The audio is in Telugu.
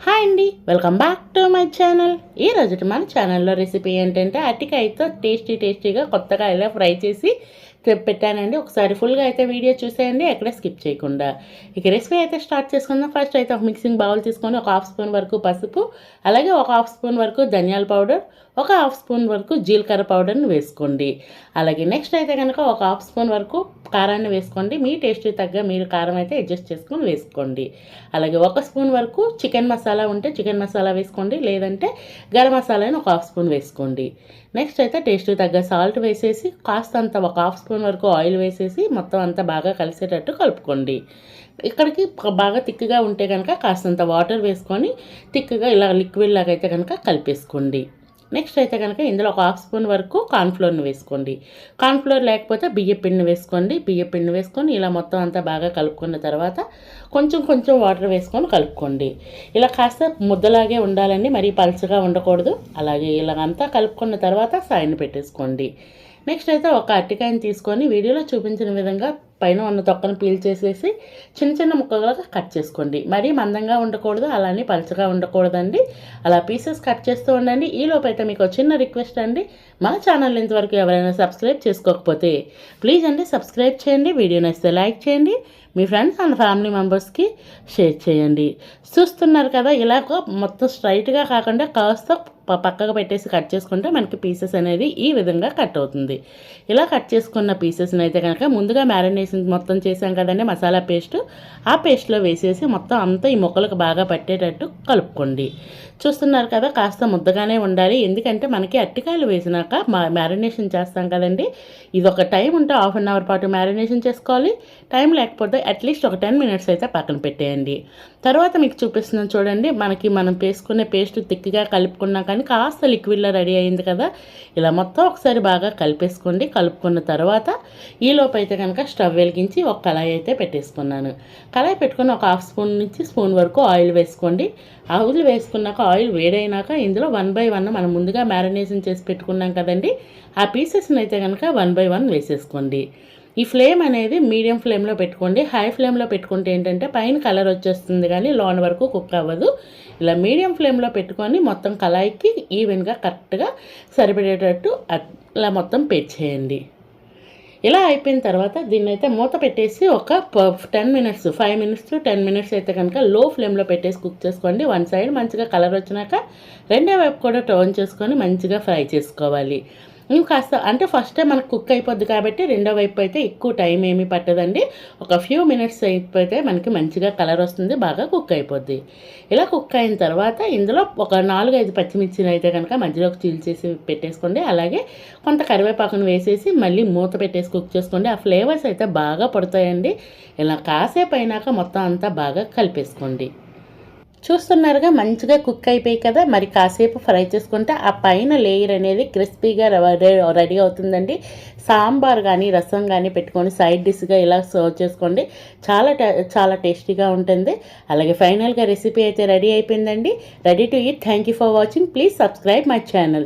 హాయ్ అండి welcome back to my channel. ఈ రోజు మన ఛానల్లో రెసిపీ ఏంటంటే అటికాయతో టేస్టీ టేస్టీగా కొత్తగా ఇలా ఫ్రై చేసి పెట్టానండి. ఒకసారి ఫుల్గా అయితే వీడియో చూసేయండి. ఎక్కడ స్కిప్ చేయకుండా. ఇక రెసిపీ అయితే స్టార్ట్ చేసుకుందాం. ఫస్ట్ అయితే ఒక మిక్సింగ్ బౌల్ తీసుకొని ఒక హాఫ్ స్పూన్ వరకు పసుపు అలాగే ఒక హాఫ్ స్పూన్ వరకు ధనియాల పౌడర్ ఒక హాఫ్ స్పూన్ వరకు జీలకర్ర పౌడర్ని వేసుకోండి. అలాగే నెక్స్ట్ అయితే కనుక ఒక హాఫ్ స్పూన్ వరకు కారాన్ని వేసుకోండి. మీ టేస్ట్ తగ్గ మీరు కారం అయితే అడ్జస్ట్ చేసుకొని వేసుకోండి. అలాగే ఒక స్పూన్ వరకు చికెన్ మసాలా ఉంటే చికెన్ మసాలా వేసుకోండి. లేదంటే గరం మసాలాని ఒక హాఫ్ స్పూన్ వేసుకోండి. నెక్స్ట్ అయితే టేస్ట్ తగ్గ సాల్ట్ వేసేసి కాస్తంత ఒక హాఫ్ స్పూన్ వరకు ఆయిల్ వేసేసి మొత్తం అంతా బాగా కలిసేటట్టు కలుపుకోండి. ఇక్కడికి బాగా తిక్కుగా ఉంటే కనుక కాస్తంత వాటర్ వేసుకొని తిక్కుగా ఇలా లిక్విడ్ లాగా అయితే కనుక కలిపేసుకోండి. నెక్స్ట్ అయితే కనుక ఇందులో ఒక హాఫ్ స్పూన్ వరకు కార్న్ఫ్లోర్ని వేసుకోండి. కార్న్ఫ్లోర్ లేకపోతే బియ్య పిండిని వేసుకోండి. బియ్య పిండిని వేసుకొని ఇలా మొత్తం అంతా బాగా కలుపుకున్న తర్వాత కొంచెం కొంచెం వాటర్ వేసుకొని కలుపుకోండి. ఇలా కాస్త ముద్దలాగే ఉండాలండి. మరీ పలుచగా ఉండకూడదు. అలాగే ఇలా అంతా కలుపుకున్న తర్వాత సాయిని పెట్టేసుకోండి. నెక్స్ట్ అయితే ఒక అరటికాయని తీసుకొని వీడియోలో చూపించిన విధంగా పైన ఉన్న తొక్కను పీల్ చేసేసి చిన్న చిన్న ముక్కలుగా కట్ చేసుకోండి. మరీ మందంగా ఉండకూడదు అలానే పలచగా ఉండకూడదండి. అలా పీసెస్ కట్ చేస్తూ ఉండండి. ఈ అయితే మీకు చిన్న రిక్వెస్ట్ అండి. మా ఛానల్ ఇంతవరకు ఎవరైనా సబ్స్క్రైబ్ చేసుకోకపోతే ప్లీజ్ అండి సబ్స్క్రైబ్ చేయండి. వీడియో నచ్చితే లైక్ చేయండి. మీ ఫ్రెండ్స్ అండ్ ఫ్యామిలీ మెంబర్స్కి షేర్ చేయండి. చూస్తున్నారు కదా ఇలా మొత్తం స్ట్రైట్గా కాకుండా కాస్త ప- పక్కకు పెట్టేసి కట్ చేసుకుంటే మనకి పీసెస్ అనేది ఈ విధంగా కట్ అవుతుంది. ఇలా కట్ చేసుకున్న పీసెస్ని అయితే కనుక ముందుగా మ్యారినేషన్ మొత్తం చేసాం కదండి మసాలా పేస్ట్. ఆ పేస్ట్లో వేసేసి మొత్తం అంతా ఈ ముక్కలకు బాగా పట్టేటట్టు కలుపుకోండి. చూస్తున్నారు కదా కాస్త ముద్దగానే ఉండాలి. ఎందుకంటే మనకి అట్టికాయలు వేసినాక మా మ్యారినేషన్ చేస్తాం కదండి. ఇది ఒక టైం ఉంటే హాఫ్ అన్ అవర్ పాటు మ్యారినేషన్ చేసుకోవాలి. టైం లేకపోతే అట్లీస్ట్ ఒక టెన్ మినిట్స్ అయితే పక్కన పెట్టేయండి. తర్వాత మీకు చూపిస్తున్నాను చూడండి. మనకి మనం వేసుకునే పేస్ట్ తిక్కిగా కలుపుకున్నా కానీ కాస్త లిక్విడ్లో రెడీ అయింది కదా. ఇలా మొత్తం ఒకసారి బాగా కలిపేసుకోండి. కలుపుకున్న తర్వాత ఈ అయితే కనుక స్టవ్ వెలిగించి ఒక కళాయి అయితే పెట్టేసుకున్నాను. కళాయి పెట్టుకుని ఒక హాఫ్ స్పూన్ నుంచి స్పూన్ వరకు ఆయిల్ వేసుకోండి. ఆయిల్ వేసుకున్నాక ఆయిల్ వేడైనాక ఇందులో వన్ బై వన్ మనం ముందుగా మ్యారినేషన్ చేసి పెట్టుకున్నాం కదండి. ఆ పీసెస్ని అయితే కనుక వన్ బై వన్ వేసేసుకోండి. ఈ ఫ్లేమ్ అనేది మీడియం ఫ్లేమ్లో పెట్టుకోండి. హై ఫ్లేమ్లో పెట్టుకుంటే ఏంటంటే పైన కలర్ వచ్చేస్తుంది కానీ లోన్ వరకు కుక్ అవ్వదు. ఇలా మీడియం ఫ్లేమ్లో పెట్టుకొని మొత్తం కళాయికి ఈవెన్గా కరెక్ట్గా సరిపడేటట్టు ఇలా మొత్తం చేయండి ఇలా అయిపోయిన తర్వాత దీన్ని అయితే మూత పెట్టేసి ఒక ten minutes five minutes ten minutes అయితే కనుక లో ఫ్లేమ్లో పెట్టేసి కుక్ చేసుకోండి. వన్ సైడ్ మంచిగా కలర్ వచ్చినాక రెండో వైపు కూడా టర్న్ చేసుకొని మంచిగా ఫ్రై చేసుకోవాలి. ఇంకా కాస్త అంటే ఫస్ట్ మనకు కుక్ అయిపోద్ది కాబట్టి రెండో వైపు అయితే ఎక్కువ టైం ఏమీ పట్టదండి. ఒక ఫ్యూ మినిట్స్ అయిపోతే మనకి మంచిగా కలర్ వస్తుంది బాగా కుక్ అయిపోద్ది. ఇలా కుక్ అయిన తర్వాత ఇందులో ఒక నాలుగు ఐదు పచ్చిమిర్చిని అయితే కనుక మధ్యలోకి చీల్చేసి పెట్టేసుకోండి. అలాగే కొంత కరివేపాకును వేసేసి మళ్ళీ మూత పెట్టేసి కుక్ చేసుకోండి. ఆ ఫ్లేవర్స్ అయితే బాగా పడతాయండి. ఇలా కాసేపు అయినాక మొత్తం అంతా బాగా కలిపేసుకోండి. చూస్తున్నారుగా మంచిగా కుక్ అయిపోయి కదా. మరి కాసేపు ఫ్రై చేసుకుంటే ఆ పైన లేయర్ అనేది క్రిస్పీగా రెడీ అవుతుందండి. సాంబార్ కానీ రసం కానీ పెట్టుకొని సైడ్ డిష్గా ఇలా సర్వ్ చేసుకోండి. చాలా ట- చాలా టేస్టీగా ఉంటుంది. అలాగే ఫైనల్గా రెసిపీ అయితే రెడీ అయిపోయిందండి. Ready to eat. Thank you for watching. Please subscribe my channel.